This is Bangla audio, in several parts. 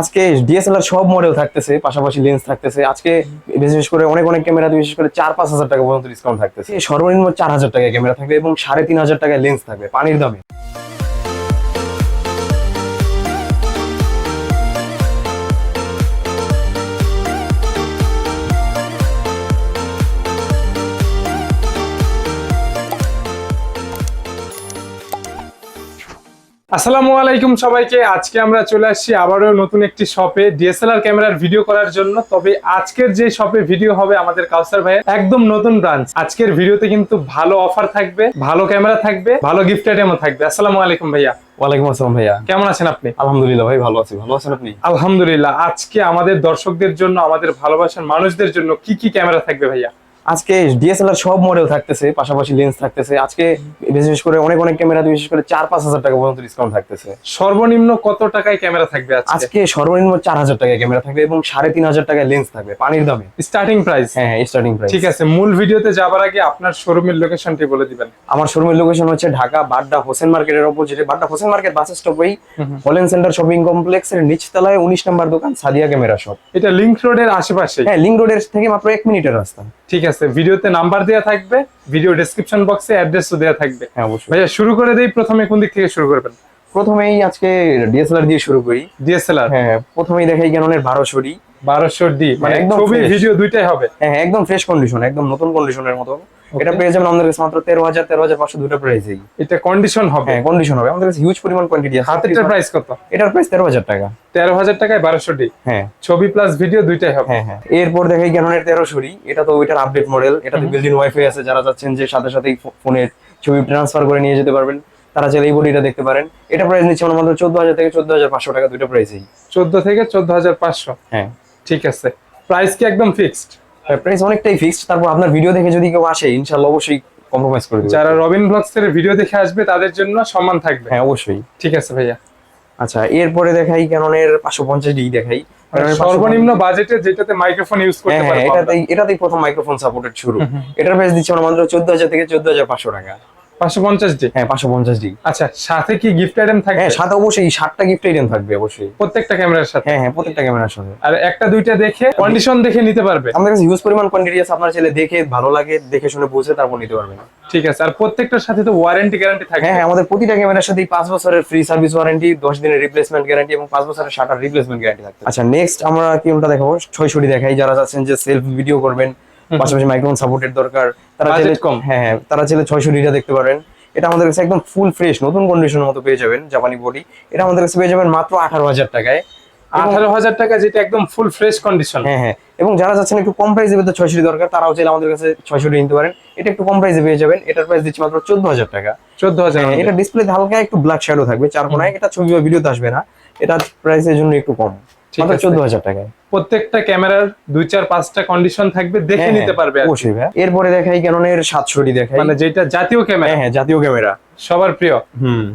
আজকে ডিএসএলআর সব মডেল থাকতেছে, পাশাপাশি লেন্স থাকতেছে। আজকে বিশেষ করে অনেক অনেক ক্যামেরা বিশেষ করে চার, পাঁচ হাজার টাকা পর্যন্ত ডিসকাউন্ট থাকতেছে। সর্বনিম্ন চার হাজার টাকা ক্যামেরা থাকবে এবং সাড়ে তিন হাজার টাকায় লেন্স থাকবে, পানির দামে। আসসালামু আলাইকুম সবাইকে। আজকে আমরা চলে আসছি আবারও নতুন একটি শপে। ডিএসএলআর ক্যামেরার ভিডিও করার জন্য। তবে আজকের যে শপে ভিডিও হবে আমাদের কাউসার ভাইয়ের একদম নতুন ব্রাঞ্চ। আজকের ভিডিওতে কিন্তু ভালো অফার থাকবে ভালো ক্যামেরা থাকবে ভালো গিফট আইটেমও থাকবে। আসসালামু আলাইকুম ভাইয়া। ওয়ালাইকুম আসসালাম ভাইয়া। কেমন আছেন আপনি? আলহামদুলিল্লাহ ভাই ভালো আছি। ভালো আছেন আপনি? আলহামদুলিল্লাহ। আজকে আমাদের দর্শকদের জন্য আমাদের ভালোবাসার মানুষদের জন্য কি কি ক্যামেরা থাকবে ভাইয়া? আজকে ডিএসএলআর সব মডেল থাকতেছে পাশাপাশি লেন্স থাকতেছে। আজকে বিশেষ করে অনেক অনেক ক্যামেরাতে বিশেষ করে চার পাঁচ হাজার টাকা পর্যন্ত ডিসকাউন্ট থাকতেছে। সর্বনিম্ন কত টাকায় ক্যামেরা থাকবে আজকে? আজকে সর্বনিম্ন চার হাজার টাকায় ক্যামেরা থাকবে এবং সাড়ে তিন হাজার টাকায় লেন্স থাকবে পানির দামে। স্টার্টিং প্রাইস হ্যাঁ হ্যাঁ স্টার্টিং প্রাইস ঠিক আছে মূল ভিডিওতে যাবার আগে আপনার শোরুমের লোকেশনটি বলে দিবেন। আমার শোরুমের লোকেশন হচ্ছে ঢাকা বাড্ডা হোসেন মার্কেটের অপোজিটে বাড্ডা হোসেন মার্কেট বাস স্টপেই হলেন সেন্টার শপিং কমপ্লেক্সের নিচতলায় উনিশ নম্বর দোকান সাদিয়া ক্যামেরা শপ এটা লিংক রোডের আশেপাশে হ্যাঁ লিঙ্ক রোডের থেকে মাত্র এক মিনিটের রাস্তা। ঠিক আছে ভিডিওতে নাম্বার দেওয়া থাকবে ভিডিও ডেসক্রিপশন বক্সে অ্যাড্রেসও দেওয়া থাকবে। হ্যাঁ অবশ্যই। ভাইয়া শুরু করে দেই প্রথমে কোন দিক থেকে শুরু করবেন? প্রথমেই আজকে ডিএসএলআর দিয়ে শুরু করি। ডিএসএলআর হ্যাঁ প্রথমেই দেখাই ক্যাননের বারোশরি বারোশো ডি মানে হ্যাঁ, একদম ছবি ভিডিও দুইটাই হবে? হ্যাঁ হ্যাঁ, একদম ফ্রেশ কন্ডিশন একদম নতুন কন্ডিশনের মতো এটা পেয়ে যাবেন আমাদের কাছে মাত্র তেরো হাজার তেরো হাজার পাঁচশো দুটো প্রাইসেই এটা কন্ডিশন হবে? হ্যাঁ কন্ডিশন হবে। আমাদের কাছে হিউজ পরিমাণ কোয়ান্টিটি আছে। হাতেরটার প্রাইস কত? এটার প্রাইস তেরো হাজার টাকা। তেরো হাজার টাকায় বারোশো ডি। হ্যাঁ। ছবি প্লাস ভিডিও দুইটাই হবে। হ্যাঁ হ্যাঁ। এরপর দেখাই ক্যাননের তেরোশরি এটা তো ওইটার আপডেট মডেল এটাতে বিল্ডিং ওয়াইফাই আছে। যারা চাচ্ছেন যে সাথে সাথেই ফোনের ছবি ট্রান্সফার করে নিয়ে যেতে পারবেন তারা চাইলে এই বডিটা দেখতে পারেন। এটা প্রাইস নিচ্ছে আমরা মাত্র চোদ্দ হাজার থেকে চোদ্দ হাজার পাঁচশো টাকা দুটো প্রাইসেই চোদ্দ থেকে চোদ্দ হাজার পাঁচশো। হ্যাঁ। ঠিক আছে। প্রাইস কি একদম ফিক্সড প্রাইস অনেকটাই ফিক্সড তারপর আপনার ভিডিও দেখে যদি কেউ আসে ইনশাআল্লাহ অবশ্যই কম্প্রোমাইজ করে দেবে। যারা রবিন ব্লগস এর ভিডিও দেখে আসবে তাদের জন্য সম্মান থাকবে। হ্যাঁ অবশ্যই। ঠিক আছে ভাইয়া। আচ্ছা এরপরে দেখাই ক্যাননের পাঁচশো পঞ্চাশ ডি দেখাই। মানে সর্বনিম্ন বাজেটে যেটাতে মাইক্রোফোন ইউজ 550 করতে হ্যাঁ হ্যাঁ পারব আমরা। এটাতেই এটাতেই প্রথম মাইক্রোফোন সাপোর্টেড শুরু। এটার প্রাইস দিচ্ছে আমরা মাত্র চোদ্দ হাজার থেকে চোদ্দ হাজার পাঁচশো টাকা। পঞ্চাশ ডি হ্যাঁ পাঁচশো পঞ্চাশ ডি আচ্ছা সাথে কি গিফট আইটেম থাকবে? হ্যাঁ সাথে অবশ্যই ষাটটা গিফট আইটেম থাকবে অবশ্যই। প্রত্যেকটা ক্যামেরার সাথে? হ্যাঁ হ্যাঁ প্রত্যেকটা ক্যামেরার সাথে। আর একটা দুইটা দেখে কন্ডিশন দেখে নিতে পারবে? আমাদের কাছে হিউজ পরিমাণ কোয়ান্টিটি আছে আপনার ছেলে দেখে ভালো লাগে দেখে শুনে বুঝে তারপর নিতে পারবেন। ঠিক আছে আর প্রত্যেকটার সাথে তো ওয়ারেন্টি গ্যারান্টি থাকবে হ্যাঁ হ্যাঁ আমাদের প্রতিটা ক্যামেরার সাথে বছরের ফ্রি সার্ভিস ওয়ারেন্টি দশ দিনের রিপ্লেসমেন্ট গ্যারান্টি এবং পাঁচ বছরের শাটার রিপ্লেসমেন্ট গ্যারান্টি থাকবে আচ্ছা নেক্সট আমরা দেখাবো? ছয়শোটি দেখাই যারা চাচ্ছেন যে সেলফ ভিডিও করবেন পাশাপাশি মাইক্রোফোন সাপোর্টের দরকার। তারা চাইলে কম। হ্যাঁ হ্যাঁ তারা চাইলে ছয়শোটিটা দেখতে পারেন। এটা আমাদের কাছে একদম ফুল ফ্রেশ নতুন কন্ডিশনের মতো পেয়ে যাবেন জাপানি বডি এটা আমাদের কাছে পেয়ে যাবেন মাত্র আঠারো হাজার টাকায়। আঠারো হাজার টাকা যেটা একদম ফুল ফ্রেশ কন্ডিশন হ্যাঁ হ্যাঁ এবং যারা যাচ্ছেন একটু কম প্রাইসে পেতে ছয়শোটি দরকার তারাও চাইলে আমাদের কাছে ছয়শোটি নিতে পারেন। এটা একটু কম প্রাইসে পেয়ে যাবেন। এটার প্রাইস দিচ্ছি মাত্র চোদ্দ হাজার টাকা। চোদ্দ হাজার হ্যাঁ, এটা ডিসপ্লে হালকা একটু ব্ল্যাক শ্যাডো থাকবে চার কোনায় এটা ছবি বা ভিডিওতে আসবে না। এটা প্রাইসের জন্য একটু কম। মাত্র চোদ্দ হাজার টাকায়। প্রত্যেকটা ক্যামেরার দুই চার পাঁচটা কন্ডিশন থাকবে দেখে হ্যাঁ, নিতে পারবে অবশ্যই এরপরে দেখাই ক্যাননের সাতশোটি দেখাই। মানে যেটা জাতীয় ক্যামেরা। হ্যাঁ হ্যাঁ জাতীয় ক্যামেরা। সবার প্রিয়। হুম।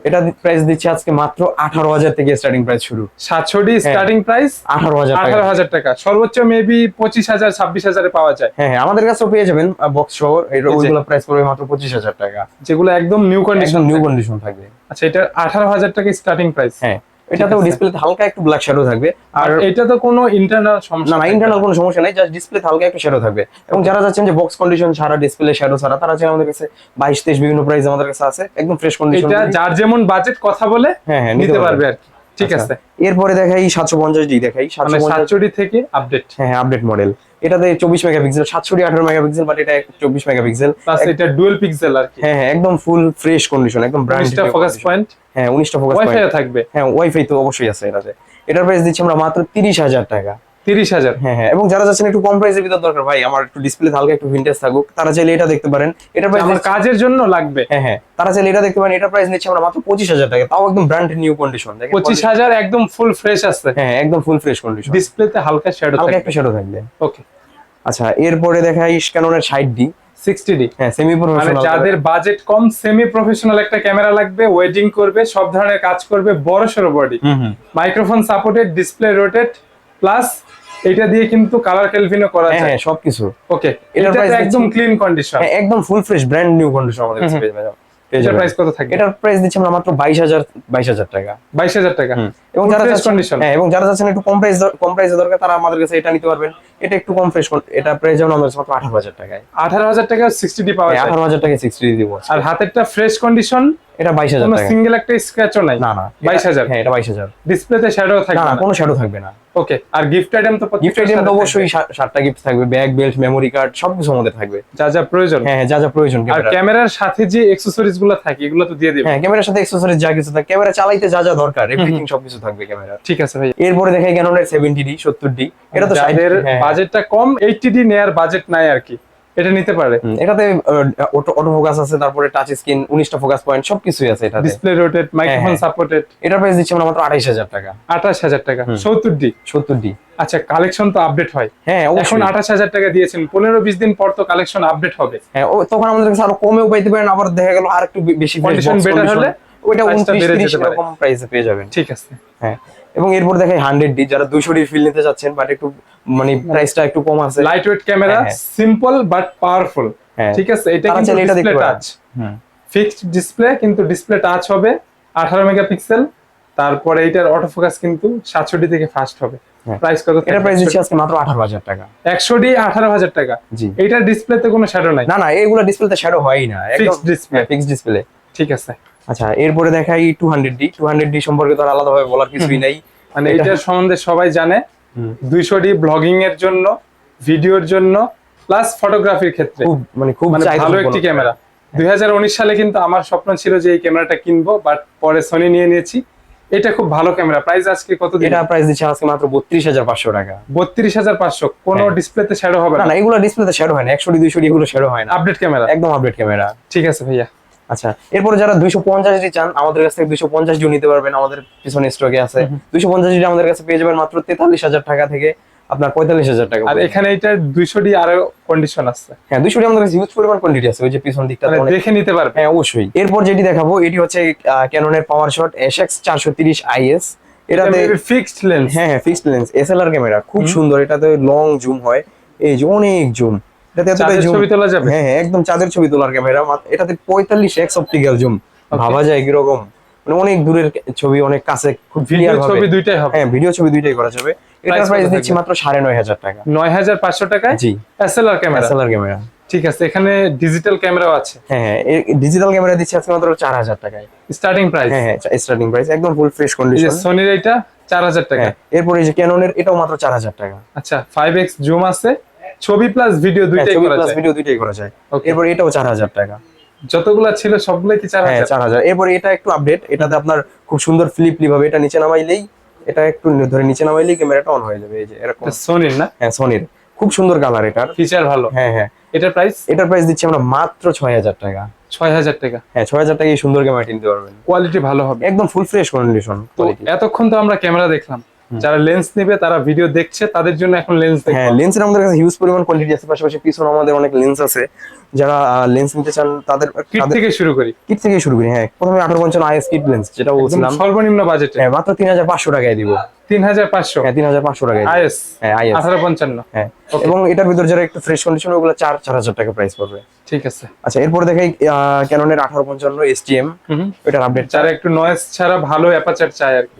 এটা প্রাইস দিচ্ছে আজকে মাত্র আঠারো হাজার থেকে স্টার্টিং প্রাইস শুরু। সাতশো ডি স্টার্টিং প্রাইস আঠারো হাজার আঠারো হাজার টাকা। সর্বোচ্চ মেবি পঁচিশ হাজার ছাব্বিশ হাজারে পাওয়া যায়। হ্যাঁ হ্যাঁ আমাদের কাছেও পেয়ে যাবেন বক্স সহ। এর যে। ওইগুলো প্রাইস পড়বে মাত্র পঁচিশ হাজার টাকা। যেগুলো একদম নিউ কন্ডিশন নিউ কন্ডিশন থাকবে। আচ্ছা এটা আঠারো হাজার টাকা স্টার্টিং প্রাইস হ্যাঁ। এটাতেও। ডিসপ্লেতে হালকা একটু ব্ল্যাক শ্যাডো থাকবে। আর এটা তো কোনো ইন্টারনাল সমস্যা না ইন্টারনাল কোনো সমস্যা নেই জাস্ট ডিসপ্লে হালকা একটু শ্যাডো থাকবে। এবং যারা যাচ্ছেন যে বক্স কন্ডিশন ছাড়া ডিসপ্লে শ্যাডো ছাড়া তারা চাই আমাদের কাছে বাইশ তেইশ বিভিন্ন প্রাইস আমাদের কাছে আছে একম ফ্রেশ কন্ডিশন এটা যার যেমন বাজেট কথা বলে হ্যাঁ হ্যাঁ নিতে পারবে। আর কি। ঠিক আচ্ছা, আছে। এরপরে দেখাই সাতশো পঞ্চাশ ডি দেখাই সাতশো মানে পঞ্চাশ সাতচল্লিশ থেকে আপডেট হ্যাঁ হ্যাঁ আপডেট মডেল এটাতে চব্বিশ মেগাপিক্সেল সাতষট্টি আঠারো মেগাপিক্সেল বাট এটা চব্বিশ মেগাপিক্সেল। এটা ডুয়েল পিক্সেল আর কি। হ্যাঁ হ্যাঁ একদম ফুল ফ্রেশ কন্ডিশন একদম ব্র্যান্ড ফোকাস পয়েন্ট হ্যাঁ উনিশটা ফোকাস ওয়াইফাই থাকবে? হ্যাঁ ওয়াইফাই তো অবশ্যই আছে এটাতে। এটার প্রাইস দিচ্ছি আমরা মাত্র তিরিশ হাজার টাকা। তিরিশ হাজার? হ্যাঁ হ্যাঁ এবং যারা যাচ্ছেন একটু কম প্রাইসের ভিতর দরকার ভাই আমার একটু ডিসপ্লে হালকা একটু ভিন্টেজ থাকুক তারা চাইলে এটা দেখতে পারেন। এটার প্রাইস আমার কাজের জন্য লাগবে। হ্যাঁ হ্যাঁ তারা চাইলে এটা দেখতে পারেন। এটার প্রাইস নিচ্ছে আমরা মাত্র পঁচিশ হাজার টাকা। তাও একদম ব্র্যান্ড নিউ কন্ডিশন পঁচিশ হাজার একদম ফুল ফ্রেশ আছে। হ্যাঁ একদম ফুল ফ্রেশ কন্ডিশন ডিসপ্লেতে হালকা শ্যাডো হালকা একটু শ্যাডো থাকবে। ওকে আচ্ছা এরপরে দেখাই ক্যাননের ষাট ডি সিক্সটি ডি হ্যাঁ সেমি মানে প্রফেশনাল যাদের বাজেট কম সেমি প্রফেশনাল একটা ক্যামেরা লাগবে ওয়েডিং করবে সব ধরনের কাজ করবে বড় সড়ো body microphone supported display rotate plus এটা দিয়ে কিন্তু কালার ক্যালভিনও করা হ্যাঁ যায়। হ্যাঁ সবকিছু। ওকে এটা একদম ক্লিন কন্ডিশন হ্যাঁ একদম full fresh brand new condition আমাদের কাছে পেয়ে যাবেন। এটার প্রাইস কত থাকবে এটার প্রাইস দিচ্ছি আমরা মাত্র বাইশ হাজার টাকা। বাইশ হাজার টাকা। এবং যারা চাচ্ছেন-? হ্যাঁ এবং যারা যাচ্ছেন একটু কম প্রাইস কম প্রাইসে দরকার তারা আমাদের কাছে এটা নিতে পারবেন। এটা একটু কম ফ্রেশ এটা প্রাইস যেমন আমাদের মাত্র আঠারো হাজার টাকায়। আঠারো হাজার টাকা সিক্সটি ডি পাওয়া যায়। আঠারো হাজার টাকায় সিক্সটি দিব আর হাতেরটা ফ্রেশ কন্ডিশন এটা বাইশ হাজার কোনো টাকা। সিঙ্গেল একটা স্ক্র্যাচও নাই? না না বাইশ এটা- হাজার? হ্যাঁ এটা বাইশ হাজার। ডিসপ্লেতে শ্যাডো থাকবে না কোনো শ্যাডো থাকবে না। ওকে আর গিফট আইটেম তো গিফট আইটেম তো অবশ্যই সাতটা গিফট থাকবে ব্যাগ বেল্ট মেমোরি কার্ড সবকিছু আমাদের থাকবে। যা যা প্রয়োজন। হ্যাঁ হ্যাঁ যা যা প্রয়োজন আর ক্যামেরার সাথে যে অ্যাকসেসরিজগুলো থাকে এগুলো তো দিয়ে দিবে। হ্যাঁ ক্যামেরার সাথে অ্যাক্সেসরিজ যা কিছু থাকে ক্যামেরা চালাইতে যা যা দরকার এভরিথিং সবকিছু থাকবে ক্যামেরা ঠিক আছে ভাই এরপরে দেখাই ক্যাননের সেভেন্টি ডি সত্তর ডি এটা তো যাদের হ্যাঁ, বাজেটটা কম এইচডি ডি নেয়ার বাজেট নাই আর কি। এটা নিতে পারে। এটাতে অটো ফোকাস আছে তারপরে টাচ স্ক্রিন উনিশটা ফোকাস পয়েন্ট সবকিছুই আছে এটাতে। Display rotate microphone. সাপোর্টেড এটার প্রাইস দিচ্ছি আমরা মাত্র আঠাইশ হাজার টাকা। আঠাশ হাজার টাকা সত্তর ডি। সত্তর ডি। আচ্ছা কালেকশন তো আপডেট হয়। হ্যাঁ এখন অবশ্যই আঠাশ হাজার টাকা দিয়েছেন পনেরো বিশ দিন পর তো কালেকশন আপডেট হবে। হ্যাঁ তখন আমাদের কাছে আরও কমেও পাইতে পারেন আবার দেখা গেল আর একটু বেশি Condition better হলে ওইটা price টা উনত্রিশ বেড়ে তিরিশ যেতে পারে। এরকম প্রাইসে পেয়ে যাবেন। ঠিক আছে। হ্যাঁ। এবং এরপর দেখাই হান্ড্রেড ডি যারা দুশো ডি ফিল নিতে চাচ্ছেন বাট একটু মানে প্রাইসটা একটু কম আছে। লাইট ওয়েট ক্যামেরা হ্যাঁ, হ্যাঁ। সিম্পল বাট পাওয়ারফুল হ্যাঁ। ঠিক আছে এটা কিন্তু ডিসপ্লে। টাচ ফিক্সড ডিসপ্লে কিন্তু ডিসপ্লে টাচ হবে। আঠারো মেগাপিক্সেল তারপরে এটার অটো ফোকাস কিন্তু সাতষট্টি থেকে ফাস্ট হবে। হ্যাঁ। প্রাইস কত এটা প্রাইস দিচ্ছি আজকে মাত্র আঠারো হাজার টাকা। একশো ডি আঠারো হাজার টাকা। জি। এইটার ডিসপ্লেতে কোনো শ্যাডো নাই। না না এইগুলো ডিসপ্লেতে শ্যাডো হয়ই না। Fixed ডিসপ্লে ফিক্সড ডিসপ্লে ঠিক আছে। আচ্ছা এরপরে দেখাই two hundred D two hundred D সম্পর্কে তো আলাদাভাবে বলার কিছুই নাই। মানে এটা- এটার সম্বন্ধে সবাই জানে। দুইশো ডি ব্লগিং এর জন্য ভিডিওর জন্য প্লাস ফটোগ্রাফির ক্ষেত্রে। খুব মানে খুব মানে ভালো একটি ক্যামেরা। দুই সালে কিন্তু আমার স্বপ্ন ছিল যে এই ক্যামেরাটা কিনবো বাট পরে সনি নিয়ে নিয়েছি। এটা খুব ভালো ক্যামেরা। প্রাইস আজকে কত এটা প্রাইস দিচ্ছে আজকে মাত্র বত্রিশ হাজার পাঁচশো টাকা। বত্রিশ হাজার পাঁচশো। কোনো হ্যাঁ। ডিসপ্লেতে শ্যাডো হবে না এগুলো ডিসপ্লেতে শ্যাডো হয় না। একশো ডি দুইশো এগুলো শ্যাডো হয় না। Update camera. একদম আপডেট ক্যামেরা। ঠিক আছে ভাইয়া। আচ্ছা এরপরে যারা দুইশো পঞ্চাশ ডি চান আমাদের কাছ থেকে দুইশো পঞ্চাশ ডি নিতে পারবেন। আমাদের পিছনে স্টকে আছে। দুইশো পঞ্চাশ ডি আমাদের কাছে পেয়ে যাবেন মাত্র তেতাল্লিশ হাজার টাকা থেকে আপনার পঁয়তাল্লিশ হাজার টাকা আর এখানে এটা দুইশো ডি আরও কন্ডিশন আছে। হ্যাঁ দুইশো ডি আমাদের কাছে হিউজ পরিমাণ কোয়ান্টিটি আছে। ওই যে পিছন দিকটা মানে দেখে নিতে পারবে। হ্যাঁ অবশ্যই। এরপর যেটি দেখাবো এটি হচ্ছে ক্যাননের পাওয়ার শট এস এক্স চারশো তিরিশ আইএস এটাতে ফিক্সড লেন্স হ্যাঁ হ্যাঁ ফিক্সড লেন্স এসএলআর ক্যামেরা খুব সুন্দর। এটাতে লং জুম হয়। এই যে অনেক জুম ছবি তোলা যাবে? হ্যাঁ হ্যাঁ একদম চাঁদের ছবি তোলার ক্যামেরা এটাতে পঁয়তাল্লিশ এক্স অপটিক্যাল জুম ভাবা যায় কীরকম। মানে অনেক দূরের ছবি অনেক কাছে খুব ভিডিও ক্লিয়ার ছবি দুইটাই হবে। হ্যাঁ ভিডিও ছবি দুইটাই করা যাবে। এটার প্রাইস দিচ্ছি মাত্র সাড়ে নয় হাজার টাকা। নয় হাজার পাঁচশো টাকায়? জি। এসএলআর ক্যামেরা এসএলআর ক্যামেরা ঠিক আছে এখানে ডিজিটাল ক্যামেরাও আছে। হ্যাঁ হ্যাঁ ডিজিটাল ক্যামেরা দিচ্ছি আজকে মাত্র চার হাজার টাকায়। স্টার্টিং প্রাইস হ্যাঁ হ্যাঁ স্টার্টিং প্রাইস একদম ফুল ফ্রেশ কন্ডিশন সোনির এটা চার হাজার টাকা। হ্যাঁ এরপরে যে ক্যাননের এটাও মাত্র চার হাজার টাকা। আচ্ছা ফাইভ এক্স জুম আছে। ছবি প্লাস ভিডিও হ্যাঁ, দুইটাই ছবি প্লাস ভিডিও দুইটাই করা যায়. এরপর এটাও চার হাজার টাকা। যতগুলা ছিল সবগুলো কি চার হ্যাঁ হাজার? চার হাজার। এরপরে এটা একটু আপডেট এটাতে আপনার খুব সুন্দর ফ্লিপলি ভাবে এটা নিচে নামাইলেই এটা একটু ধরে নিচে নামাইলেই ক্যামেরাটা অন হয়ে যাবে। এই যে এরকম। সোনির না? হ্যাঁ সনির খুব সুন্দর কালার এটার। ফিচার ভালো। হ্যাঁ হ্যাঁ। এটার প্রাইস এটার প্রাইস দিচ্ছি আমরা মাত্র ছয় হাজার টাকা। ছয় হাজার টাকা। হ্যাঁ ছয় হাজার টাকা এই সুন্দর ক্যামেরা কিনতে পারবেন। কোয়ালিটি ভালো হবে। একদম ফুল ফ্রেশ কন্ডিশন এতক্ষণ তো আমরা ক্যামেরা দেখলাম। যারা লেন্স নেবে তারা ভিডিও দেখছে তাদের জন্য এখন লেন্স হ্যাঁ লেন্সের আমাদের কাছে হিউজ পরিমাণ কোয়ান্টিটি আছে পাশাপাশি পিছনে আমাদের অনেক লেন্স আছে। যারা লেন্স নিতে চান তাদের কিট থেকে শুরু করি। কিট থেকে শুরু করি হ্যাঁ। প্রথমে আঠারো পঞ্চান্ন আইএস কিট লেন্স যেটা বলছিলাম। সর্বনিম্ন বাজেটে হ্যাঁ মাত্র তিন হাজার পাঁচশো টাকায় দিব। তিন হাজার পাঁচশো। হ্যাঁ তিন হাজার পাঁচশো টাকায়। আইএস হ্যাঁ আইএস আঠারো পঞ্চান্ন। হ্যাঁ এবং এটার ভিতর যারা একটু ফ্রেশ কন্ডিশন ওগুলো চার চার হাজার টাকা প্রাইস পড়বে। ঠিক আছে। আচ্ছা এরপর দেখাই ক্যাননের আঠারো পঞ্চান্ন এসটিএম হুম এটার আপডেট যারা একটু নয়েজ ছাড়া ভালো অ্যাপাচার চায় আর কি।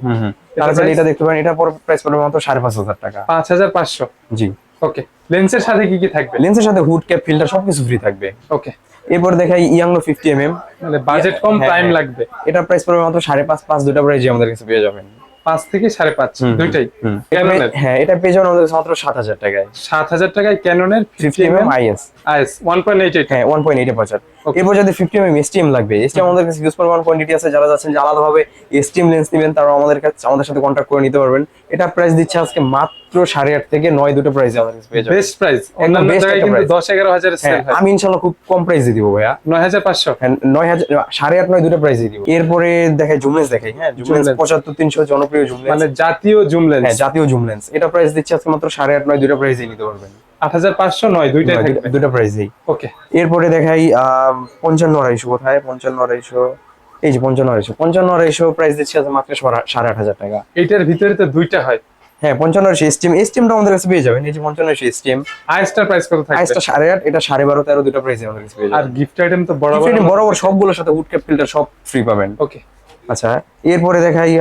তারা এটা দেখতে পারেন এটার পর প্রাইস পড়বে মাত্র সাড়ে পাঁচ হাজার টাকা। পাঁচ হাজার পাঁচশো? জি। ওকে লেন্সের সাথে কি কি থাকবে? লেন্সের সাথে হুড ক্যাপ ফিল্টার সবকিছু ফ্রি থাকবে। ওকে এরপর দেখাই ইয়াংনো ফিফটি এম এম মানে বাজেট কম হ্যাঁ, টাইম হ্যাঁ। লাগবে। এটার প্রাইস পড়বে মাত্র সাড়ে পাঁচ পাঁচ দুটা প্রাইজে আমাদের কাছে পেয়ে যাবেন। পাঁচ থেকে সাড়ে পাঁচ দুইটাই? হ্যাঁ এটা পেয়ে যাবেন আমাদের মাত্র সাত হাজার টাকায়। সাত হাজার টাকায় ক্যাননের fifty M M IS IS one point eight eight হ্যাঁ ওয়ান পয়েন্ট এইট Okay. এরপর যদি ফিফটি এম এসটিএম লাগবে এসটিএম আমাদের কাছে ইউজ পরিমাণ কোয়ান্টিটি আছে যারা যাচ্ছেন যে আলাদাভাবে এসটিএম লেন্স নেবেন তারা আমাদের কাছে আমাদের সাথে কন্ট্যাক্ট করে নিতে পারবেন। এটা প্রাইস দিচ্ছে আজকে মাত্র সাড়ে আট থেকে নয় দুটো প্রাইসে আমাদের পেয়ে যাবেন। বেস্ট প্রাইস অন্যান্য best জায়গায় কিন্তু দশ এগারো হাজারের হ্যাঁ আমি ইনশাল্লাহ খুব কম প্রাইসে দিব ভাইয়া। নয় হাজার পাঁচশো? হ্যাঁ, নয় হাজার সাড়ে আট নয় দুটো প্রাইসে দিব। এরপরে দেখাই জুমলেন্স দেখাই হ্যাঁ জুমলেন্স পঁচাত্তর তিনশো জনপ্রিয় জুমলেন্স মানে জাতীয় জুম হ্যাঁ লেন্স জাতীয় জুমলেন্স এটা প্রাইস দিচ্ছে আজকে মাত্র সাড়ে আট নয় দুটো প্রাইসে নিতে পারবেন। আট হাজার পাঁচশো নয় দুইটাই নয়, থাকবে। দুটো- প্রাইসেই ওকে এরপরে দেখাই আহ, পঞ্চান্ন আড়াইশো কোথায়? পঞ্চান্ন আড়াইশো। এই যে পঞ্চান্ন আড়াইশো। পঞ্চান্ন আড়াইশো প্রাইস দিচ্ছে আজকে মাত্র সাড়ে- সাড়ে আট হাজার টাকা। এইটার ভিতরে তো দুইটা হয়। হ্যাঁ পঞ্চান্ন এসটিএম এসটিএমটা আমাদের কাছে পেয়ে যাবেন। এই যে পঞ্চান্ন এসটিএম আইএসটার প্রাইস কত থাকবে? আইসটা সাড়ে আট এটা সাড়ে বারো তেরো দুটো প্রাইস আমাদের কাছে পেয়ে আর গিফট আইটেম তো বড় বরাবর সবগুলোর সাথে উড ক্যাপ ফিল্টার সব ফ্রি পাবেন। ওকে আচ্ছা এরপরে দেখাই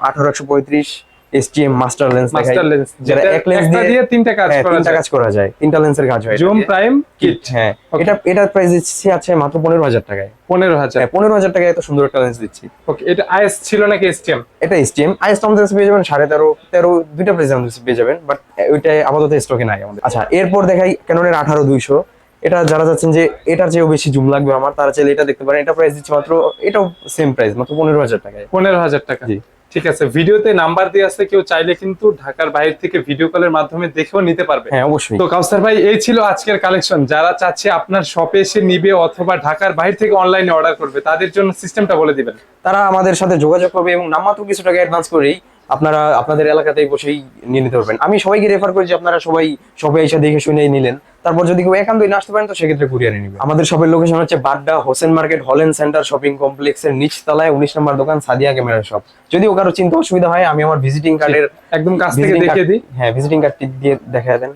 আঠারো একশো পঁয়ত্রিশ। STM master lens master lens যারা এক লেন্স দিয়ে তিনটা কাজ হ্যাঁ, করা তিনটা কাজ করা যায়। তিনটা লেন্সের কাজ হয় জুম প্রাইম কিট হ্যাঁ এটা এটার প্রাইস দিচ্ছি আছে মাত্র পনেরো হাজার টাকায়। পনেরো হাজার। হ্যাঁ পনেরো হাজার টাকায় এত সুন্দর একটা লেন্স দিচ্ছি। ওকে এটা আইএস ছিল নাকি এসটিএম এটা এসটিএম আমাদের পেয়ে যাবেন সাড়ে তেরো তেরো দুইটা প্রাইস আমাদের পেয়ে যাবেন বাট ওইটা আপাতত স্টকে নাই আমাদের। আচ্ছা এরপর দেখাই ক্যাননের আঠারো দুইশো। এটা যারা যাচ্ছেন যে এটার চেয়েও বেশি জুম লাগবে আমার তারা চাইলে এটা দেখতে পারেন। এটা প্রাইস দিচ্ছি মাত্র এটাও সেম প্রাইস মাত্র পনেরো হাজার টাকায়। পনেরো হাজার টাকা। জি। ঠিক আছে ভিডিওতে নাম্বার দিয়ে আছে কেউ চাইলে কিন্তু ঢাকার বাইরে থেকে ভিডিও কলের মাধ্যমে দেখেও নিতে পারবে। হ্যাঁ অবশ্যই। তো কাউসার ভাই এই ছিল আজকের কালেকশন যারা চাচ্ছে আপনার শপে এসে নিবে অথবা ঢাকার বাইরে থেকে অনলাইনে অর্ডার করবে তাদের জন্য সিস্টেমটা বলে দিবেন। তারা আমাদের সাথে যোগাযোগ করবে এবং নামমাত্র কিছু টাকা অ্যাডভান্স করেই আপনারা আপনাদের এলাকাতেই বসেই নিয়ে নিতে পারবেন। আমি সবাইকে রেফার করি যে আপনারা সবাই শপে এসে দেখে শুনে নিলেন। তারপর যদি কেউ একান্তই না আসতে পারেন তো সেক্ষেত্রে কুরিয়ারে নিবে আমাদের শপের লোকেশন হচ্ছে বাড্ডা হোসেন মার্কেট হলেন সেন্টার শপিং কমপ্লেক্সের নিচ তলায় উনিশ নম্বর দোকান সাদিয়া ক্যামেরা শপ যদিও কারও চিন্তা অসুবিধা হয় আমি আমার ভিজিটিং কার্ডের একদম কাছ থেকে দেখিয়ে দিই। হ্যাঁ ভিজিটিং কার্ডটি দিয়ে দেখা দেন।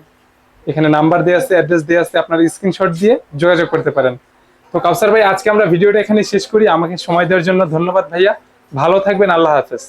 এখানে নাম্বার দেওয়া আছে অ্যাড্রেস দেওয়া আছে আপনার স্ক্রিনশট দিয়ে যোগাযোগ করতে পারেন। তো কাউসার ভাই আজকে আমরা ভিডিওটা এখানে শেষ করি। আমাকে সময় দেওয়ার জন্য ধন্যবাদ ভাইয়া। ভালো থাকবেন আল্লাহ হাফেজ।